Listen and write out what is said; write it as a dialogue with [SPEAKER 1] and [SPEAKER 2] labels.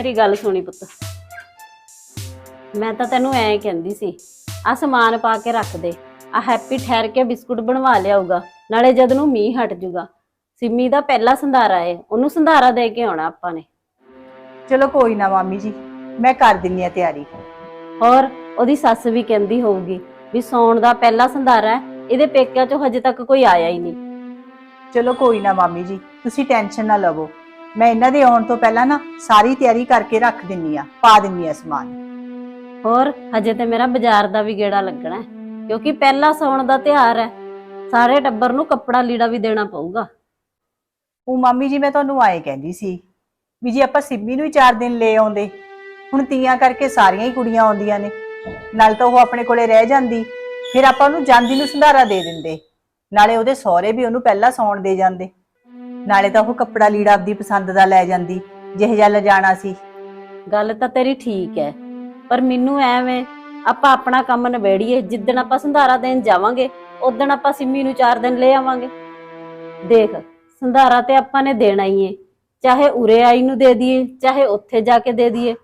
[SPEAKER 1] ਮੇਰੀ ਗੱਲ ਸੁਣੀ ਪੁੱਤ। ਮੈਂ ਤਾਂ ਤੈਨੂੰ ਐਂ ਕਹਿੰਦੀ ਸੀ ਆ ਸਮਾਨ ਪਾ ਕੇ ਰੱਖ ਦੇ ਆ ਹੈਪੀ ਠਹਿਰ ਕੇ ਬਿਸਕੁਟ ਬਣਵਾ ਲਿਆਊਗਾ ਨਾਲੇ ਜਦ ਨੂੰ ਮੀਂਹ ਹਟ ਜੂਗਾ ਸਿੰਮੀ ਦਾ ਪਹਿਲਾ ਸੰਧਾਰਾ ਏ ਉਹਨੂੰ ਸੰਧਾਰਾ ਦੇ ਕੇ ਆਉਣਾ ਆਪਾਂ ਨੇ।
[SPEAKER 2] ਚਲੋ ਕੋਈ ਨਾ ਮਾਮੀ ਜੀ ਮੈਂ ਕਰ ਦਿੰਨੀ ਆ ਤਿਆਰੀ।
[SPEAKER 1] ਔਰ ਉਹਦੀ ਸੱਸ ਵੀ ਕਹਿੰਦੀ ਹੋਊਗੀ ਵੀ ਸੌਣ ਦਾ ਪਹਿਲਾ ਸੰਧਾਰਾ ਹੈ ਇਹਦੇ ਪੇਕਿਆਂ ਚੋਂ ਹਜੇ ਤੱਕ ਕੋਈ ਆਇਆ ਹੀ ਨਹੀਂ।
[SPEAKER 2] ਚਲੋ ਕੋਈ ਨਾ ਮਾਮੀ ਜੀ ਤੁਸੀਂ ਟੈਨਸ਼ਨ ਨਾ ਲਵੋ। ਮੈਂ ਇਹਨਾਂ ਦੇ ਆਉਣ ਤੋਂ ਪਹਿਲਾਂ ਨਾ ਸਾਰੀ ਤਿਆਰੀ ਕਰਕੇ ਰੱਖ ਦਿੰਨੀ ਆ ਪਾ ਦਿੰਨੀ ਆ ਸਮਾਨ।
[SPEAKER 1] ਹੋਰ ਹਜੇ ਤੇ ਮੇਰਾ ਬਾਜ਼ਾਰ ਦਾ ਵੀ ਗੇੜਾ ਲੱਗਣਾ ਹੈ ਕਿਉਂਕਿ ਪਹਿਲਾ ਸੌਣ ਦਾ ਤਿਉਹਾਰ ਹੈ। ਸਾਰੇ ਟੱਬਰ ਨੂੰ ਕੱਪੜਾ ਲੀੜਾ ਵੀ ਦੇਣਾ ਪਊਗਾ।
[SPEAKER 2] ਉਹ ਮਾਮੀ ਜੀ ਮੈਂ ਤੁਹਾਨੂੰ ਆਏ ਕਹਿੰਦੀ ਸੀ ਵੀ ਜੀ ਆਪਾਂ ਸਿੰਮੀ ਨੂੰ ਹੀ 4 ਦਿਨ ਲੈ ਆਉਂਦੇ ਹੁਣ ਤੀਆਂ ਕਰਕੇ ਸਾਰੀਆਂ ਹੀ ਕੁੜੀਆਂ ਆਉਂਦੀਆਂ ਨੇ ਨਾਲ ਤਾਂ ਉਹ ਆਪਣੇ ਕੋਲੇ ਰਹਿ ਜਾਂਦੀ ਫਿਰ ਆਪਾਂ ਉਹਨੂੰ ਜਾਂਦੀ ਨੂੰ ਸੰਧਾਰਾ ਦੇ ਦਿੰਦੇ ਨਾਲੇ ਉਹਦੇ ਸਹੁਰੇ ਵੀ ਉਹਨੂੰ ਪਹਿਲਾਂ ਸੌਣ ਦੇ ਜਾਂਦੇ। ਨਾਲੇ ਤਾਂ ਉਹ ਕੱਪੜਾ ਲੀੜਾ ਆਪਦੀ ਪਸੰਦ ਦਾ ਲੈ ਜਾਂਦੀ, ਜਿਹੇ ਜਿਹਾ ਲਿਜਾਣਾ ਸੀ।
[SPEAKER 1] ਗੱਲ ਤਾਂ ਤੇਰੀ ਠੀਕ ਹੈ ਪਰ ਮੈਨੂੰ ਐਵੇਂ, ਆਪਾਂ ਆਪਣਾ ਕੰਮ ਨਿਬੇੜੀਏ, ਜਿੱਦਣ ਆਪਾਂ ਸੰਧਾਰਾ ਦੇਣ ਜਾਵਾਂਗੇ ਉਦਣ ਆਪਾਂ ਸਿੰਮੀ ਨੂੰ 4 ਦਿਨ ਲੈ ਆਵਾਂਗੇ। ਦੇਖ, ਸੰਧਾਰਾ ਤੇ ਆਪਾਂ ਨੇ ਦੇਣਾ ਹੀ ਏ, ਚਾਹੇ ਉਰੇ ਆਈ ਨੂੰ ਦੇ ਦਈਏ ਚਾਹੇ ਉੱਥੇ ਜਾ ਕੇ ਦੇ ਦਈਏ